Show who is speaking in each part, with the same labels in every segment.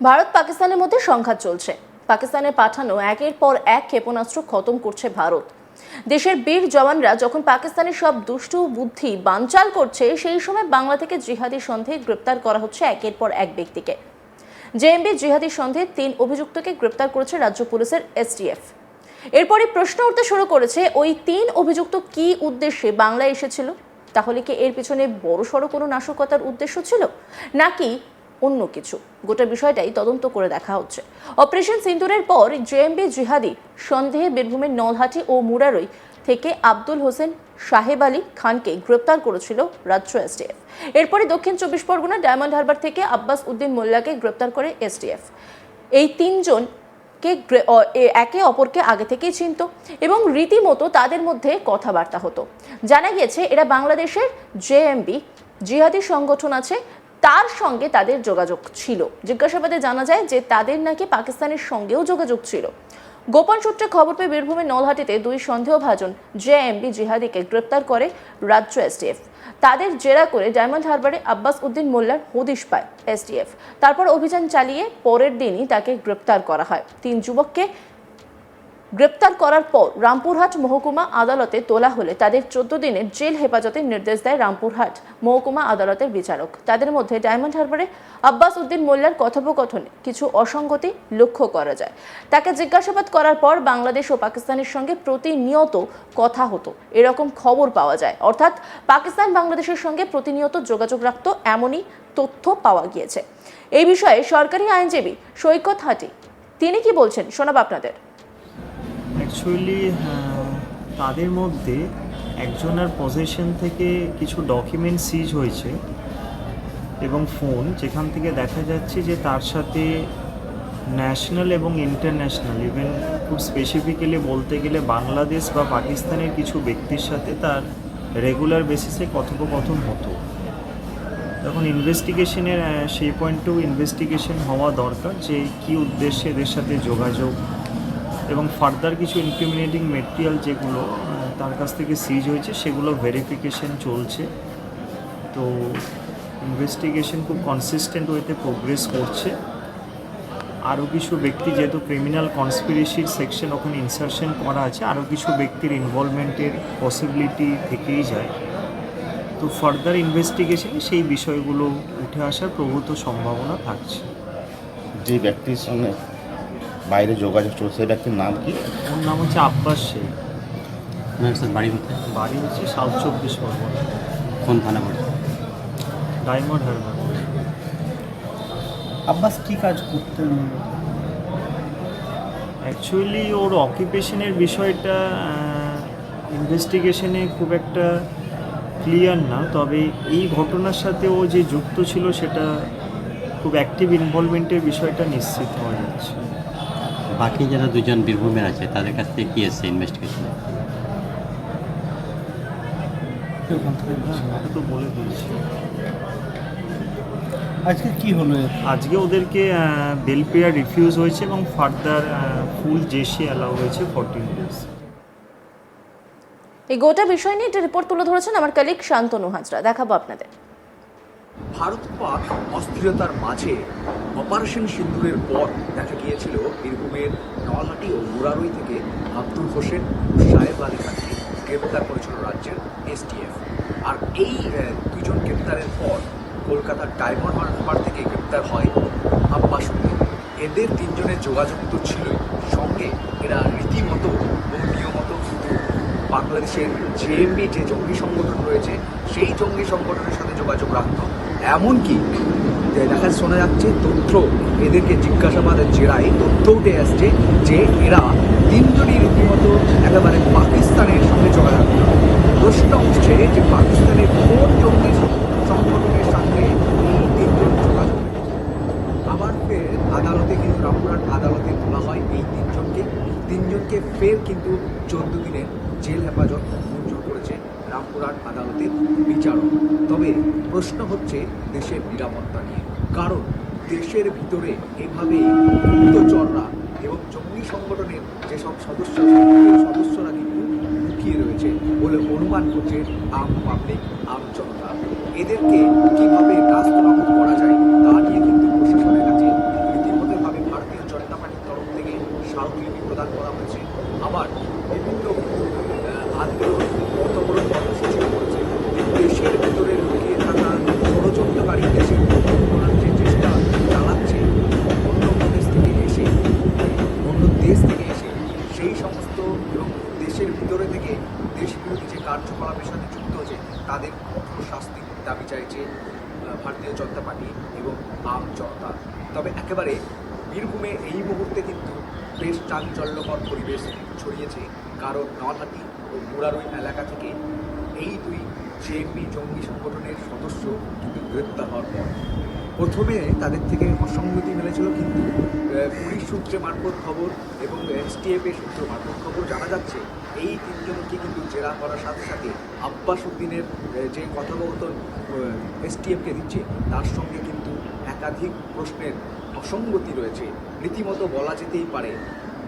Speaker 1: ভারত পাকিস্তানের মধ্যে সংঘাত চলছে। পাকিস্তানের পাঠানো একের পর এক ক্ষেপণাস্ত্র খতম করছে ভারত। দেশের বীর জওয়ানরা যখন পাকিস্তানের সব দুষ্টু বুদ্ধি বানচাল করছে, সেই সময় বাংলা থেকে জিহাদি সন্দেহে গ্রেপ্তার করা হচ্ছে একের পর এক ব্যক্তিকে। জেএমবি জিহাদি সন্দেহে তিন অভিযুক্তকে গ্রেপ্তার করেছে রাজ্য পুলিশের এসটিএফ এরপরই প্রশ্ন উঠতে শুরু করেছে, ওই তিন অভিযুক্ত কি উদ্দেশ্যে বাংলায় এসেছিল? তাহলে কি এর পিছনে বড়সড় কোনো নাশকতার উদ্দেশ্য ছিল? নাকি অন্য কিছু। গোটা বিষয়টাই তদন্ত করে দেখা হচ্ছে। অপারেশন সিন্দুরের পর জেএমবি জিহাদি, সন্দেহে বীরভূমের নলহাটি ও মুরারই থেকে আব্দুল হোসেন সাহেব আলী খানকে গ্রেপ্তার করেছিল রাজ্য এসটিএফ এরপরে দক্ষিণ চব্বিশ পরগনা ডায়মন্ড হারবার থেকে আব্বাস উদ্দিন মোল্লাকে গ্রেপ্তার করে এসটিএফ এই তিনজন কে একে অপরকে আগে থেকেই চিনত এবং রীতিমতো তাদের মধ্যে কথাবার্তা হতো। জানা গিয়েছে, এরা বাংলাদেশের জেএমবি জিহাদি সংগঠন আছে তার সঙ্গে তাদের যোগাযোগ ছিল। জিজ্ঞাসাবাদে জানা যায় যে তাদের নাকি পাকিস্তানের সঙ্গেও যোগাযোগ ছিল। গোপন সূত্রে খবর পেয়ে বীরভূমের নলহাটিতে দুই সন্দেহভাজন জেএমবি জিহাদিকে গ্রেপ্তার করে রাজ্য এসটিএফ। তাদের জেরা করে ডায়মন্ড হারবারে আব্বাস উদ্দিন মোল্লার হদিশ পায় এসটিএফ। তারপর অভিযান চালিয়ে পরের দিনই তাকে গ্রেপ্তার করা হয়। তিন যুবককে গ্রেপ্তার করার পর রামপুরহাট মহকুমা আদালতে তোলা হলে তাদের চোদ্দ দিনের জেল হেফাজতের নির্দেশ দেয় রামপুরহাট মহকুমা আদালতের বিচারক। তাদের মধ্যে ডায়মন্ড হারবারে আব্বাস উদ্দিন মোল্লার কথোপকথনে কিছু অসঙ্গতি লক্ষ্য করা যায়। তাকে জিজ্ঞাসাবাদ করার পর বাংলাদেশ ও পাকিস্তানের সঙ্গে প্রতিনিয়ত কথা হতো। এরকম খবর পাওয়া যায়। অর্থাৎ পাকিস্তান বাংলাদেশের সঙ্গে প্রতিনিয়ত যোগাযোগ রাখত এমনই তথ্য পাওয়া গিয়েছে। এই বিষয়ে সরকারি আইনজীবী সৈকত হাটি। তিনি কি বলছেন? শোনাব আপনাদের।
Speaker 2: অ্যাকচুয়ালি তাদের মধ্যে একজনের পজিশন থেকে কিছু ডকুমেন্ট সিজ হয়েছে এবং ফোন যেখান থেকে দেখা যাচ্ছে যে তার সাথে ন্যাশনাল এবং ইন্টারন্যাশনাল ইভেন খুব স্পেসিফিক্যালি বলতে গেলে বাংলাদেশ বা পাকিস্তানের কিছু ব্যক্তির সাথে তার রেগুলার বেসিসে কথোপকথন হতো। তখন ইনভেস্টিগেশনের সেই পয়েন্টেও ইনভেস্টিগেশন হওয়া দরকার যে কী উদ্দেশ্যে এদের সাথে যোগাযোগ এবং ফার্দার কিছু ইনক্রিমিনেটিং মেটেরিয়াল যেগুলো তার কাছ থেকে সিজ হয়েছে, সেগুলো ভেরিফিকেশন চলছে। তো ইনভেস্টিগেশন খুব কনসিস্টেন্ট ওয়েতে প্রোগ্রেস করছে। আরও কিছু ব্যক্তি যেহেতু ক্রিমিনাল কনস্পিরেসির সেকশন ওখানে ইনসারশন করা আছে আরও কিছু ব্যক্তির ইনভলভমেন্টের পসিবিলিটি থেকেই যায়। তো ফার্দার ইনভেস্টিগেশনে সেই বিষয়গুলো উঠে আসার প্রভূত সম্ভাবনা থাকছে।
Speaker 3: যে ব্যক্তির সঙ্গে বাইরে যোগাযোগ চলছে সেই ব্যক্তির নাম কি?
Speaker 2: ওর নাম হচ্ছে আব্বাস শেখ
Speaker 4: আপনার স্যার বাড়ি কোথায়?
Speaker 2: বাড়ি হচ্ছে সাউথ চব্বিশ পরগনা।
Speaker 4: কোন থানা পড়ে?
Speaker 2: ডায়মন্ড হারবার।
Speaker 5: আব্বাস কি কাজ করতেন?
Speaker 2: অ্যাকচুয়ালি ওর অকুপেশনের বিষয়টা ইনভেস্টিগেশনে খুব একটা ক্লিয়ার না তবে এই ঘটনার সাথে ও যে যুক্ত ছিল সেটা খুব অ্যাক্টিভ ইনভলভমেন্টের বিষয়টা নিশ্চিত হওয়া যাচ্ছে।
Speaker 4: বাকি যারা দুজন বীরভূমের আছে তাদের কাছ থেকে কি এসছে ইনভেস্টিগেশন
Speaker 2: তো বলে দিয়েছি।
Speaker 5: আজকে কি হলো?
Speaker 2: আজকে ওদেরকে বেল পেয়ার রিফিউজ হয়েছে এবং ফার্দার ফুল জেসি অ্যালাউ হয়েছে ফর্টিন ডেজ
Speaker 1: এই গোটা বিষয় নিয়ে একটা রিপোর্ট তুলে ধরেছেন আমার কালিক শান্তনু হাজরা। দেখাবো আপনাদের।
Speaker 6: ভারত পাক অস্থিরতার মাঝে অপারেশন সিন্দুরের পর দেখা গিয়েছিল বীরভূমের নলহাটি ও মুরারই থেকে আব্দুল হোসেন সাহেব আলী খানকে গ্রেপ্তার করেছিল রাজ্যের এসটিএফ। আর এই দুজন গ্রেপ্তারের পর কলকাতার ডায়মন্ড হারবার থেকে গ্রেপ্তার হয় আব্বাস এদের তিনজনের যোগাযোগ তো ছিলই সঙ্গে। এরা রীতিমতো এবং নিয়মত কিন্তু বাংলাদেশের জেএমবি যে জঙ্গি সংগঠন রয়েছে, সেই জঙ্গি সংগঠনের সাথে যোগাযোগ রাখত। এমনকি যে দেখা শোনা যাচ্ছে তথ্য। এদেরকে জিজ্ঞাসাবাদের জেরায় তথ্য উঠে আসছে যে এরা তিনজনই রীতিমতো একেবারে পাকিস্তানের সঙ্গে যোগাযোগ প্রশ্ন উঠছে যে পাকিস্তানের কোন জঙ্গি সংগঠনের সঙ্গে এই তিনজন যোগাযোগ আবার ফের আদালতে কিন্তু রামপুরহাট আদালতে তোলা হয় এই তিনজনকে। তিনজনকে ফের কিন্তু চোদ্দ দিনের জেল হেফাজত মঞ্জুর করেছে রামপুরহাট আদালতের বিচারক। তবে প্রশ্ন হচ্ছে দেশের নিরাপত্তা নিয়ে। কারণ দেশের ভিতরে এভাবে গুপ্তচররা এবং জঙ্গি সংগঠনের যেসব সদস্য সদস্যরা কিন্তু লুকিয়ে রয়েছে বলে অনুমান করছে আম পাবলিক, আম জনতা। এদেরকে কীভাবে রাস্তা করা যায় তা নিয়ে কিন্তু একেবারে বীরভূমে এই মুহূর্তে কিন্তু বেশ চাঞ্চল্যকর পরিবেশ ছড়িয়েছে। কারণ নলহাটি ও মুরারই এলাকা থেকে এই দুই জেএমপি জঙ্গি সংগঠনের সদস্য কিন্তু গ্রেপ্তার হওয়ার পর। প্রথমে তাদের থেকে অসঙ্গতি মিলেছিল কিন্তু পুলিশ সূত্রে মারফত খবর এবং এসটিএফ এর সূত্র মারফত খবর জানা যাচ্ছে, এই তিনজনকে কিন্তু জেরা করার সাথে সাথে আব্বাস উদ্দিনের যে কথোপকথন এসটিএফকে দিচ্ছে, তার সঙ্গে কিন্তু একাধিক প্রশ্নের অসঙ্গতি রয়েছে। রীতিমতো বলা যেতেই পারে,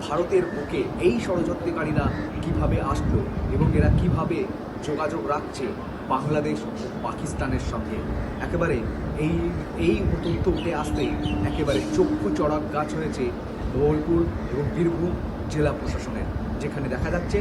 Speaker 6: ভারতের বুকে এই ষড়যন্ত্রকারীরা কীভাবে আসলো এবং এরা কীভাবে যোগাযোগ রাখছে বাংলাদেশ ও পাকিস্তানের সঙ্গে? একেবারে এই এই তথ্য উঠে আসতে একেবারে চক্ষু চড়ক গাছ হয়েছে বোলপুর এবং বীরভূম জেলা প্রশাসনের, যেখানে দেখা যাচ্ছে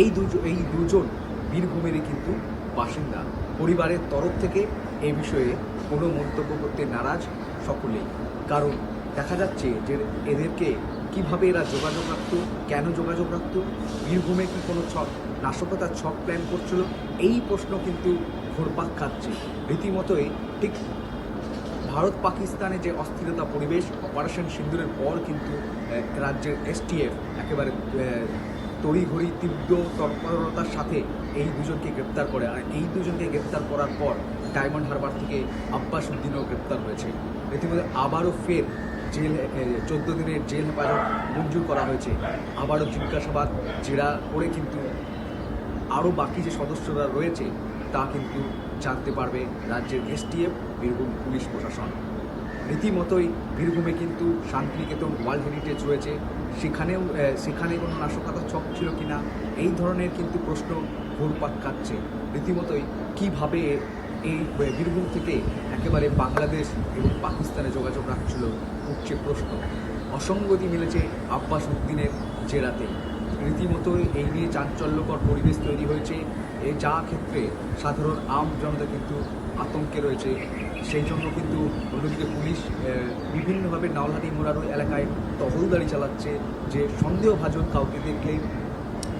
Speaker 6: এই দুজন এই দুজন বীরভূমেরই কিন্তু বাসিন্দা। পরিবারের তরফ থেকে এই বিষয়ে কোনো মন্তব্য করতে নারাজ সকলেই। কারণ দেখা যাচ্ছে যে এদেরকে কীভাবে এরা যোগাযোগ রাখতো, কেন যোগাযোগ রাখতো, বীরভূমে কি কোনো ছক, নাশকতার ছক প্ল্যান করছিল, এই প্রশ্ন কিন্তু ঘোরপাক খাচ্ছে। রীতিমতোই ঠিক ভারত পাকিস্তানে যে অস্থিরতা পরিবেশ অপারেশন সিন্দুরের পর কিন্তু রাজ্যের এসটিএফ একেবারে তড়িঘড়ি তীব্র তৎপরতার সাথে এই দুজনকে গ্রেপ্তার করে। আর এই দুজনকে গ্রেপ্তার করার পর ডায়মন্ড হারবার থেকে আব্বাস উদ্দিনও গ্রেপ্তার হয়েছে। ইতিমধ্যে আবারও ফের জেল চোদ্দ দিনের জেল হেফাজত মঞ্জুর করা হয়েছে। আবারও জিজ্ঞাসাবাদ, জেরা করে কিন্তু আরও বাকি যে সদস্যরা রয়েছে তা কিন্তু জানতে পারবে রাজ্যের এসটিএফ বীরভূম পুলিশ প্রশাসন। রীতিমতোই বীরভূমে কিন্তু শান্তিনিকেতন ওয়ার্ল্ড হেরিটেজ রয়েছে। সেখানেও সেখানে কোনো নাশকতার ছক ছিল কি না এই ধরনের কিন্তু প্রশ্ন ঘুরপাক খাচ্ছে। রীতিমতোই কীভাবে এই বীরভূম থেকে একেবারে বাংলাদেশ এবং পাকিস্তানে যোগাযোগ রাখছিল, উঠছে প্রশ্ন। অসঙ্গতি মিলেছে আব্বাস উদ্দিনের জেরাতে। রীতিমতোই এই নিয়ে চাঞ্চল্যকর পরিবেশ তৈরি হয়েছে। এই যা ক্ষেত্রে সাধারণ আম জনতা কিন্তু আতঙ্কে রয়েছে। সেই জন্য কিন্তু অন্যদিকে পুলিশ বিভিন্নভাবে নাওলহাটি মোরারো এলাকায় টহলদারি চালাচ্ছে যে সন্দেহভাজন কাউকে দেখলে।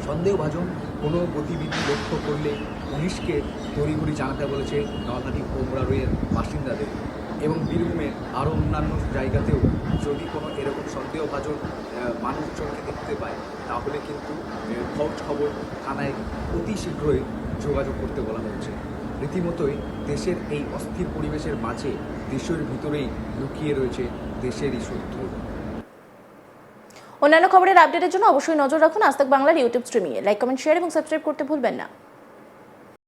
Speaker 6: সন্দেহভাজন কোনো গতিবিধি লক্ষ্য করলে পুলিশকে তড়িঘড়ি জানাতে বলেছে নলহাটি ও মোরারোয়ের বাসিন্দাদের। এবং বীরভূমের আরও অন্যান্য জায়গাতেও যদি কোনো এরকম সন্দেহভাজন মানুষজনকে দেখতে পায়, তাহলে কিন্তু খোঁজ খবর থানায় অতি শীঘ্রই যোগাযোগ করতে বলা হচ্ছে রীতিমতোই দেশের এই অস্থির পরিবেশের মাঝে দেশের ভিতরেই লুকিয়ে রয়েছে দেশেরই শত্রু
Speaker 1: অন্যান্য খবরের আপডেটের জন্য অবশ্যই নজর রাখুন আজ বাংলার ইউটিউব স্ট্রিমিংয়ে। লাইক, কমেন্ট, শেয়ার এবং সাবস্ক্রাইব করতে ভুলবেন না।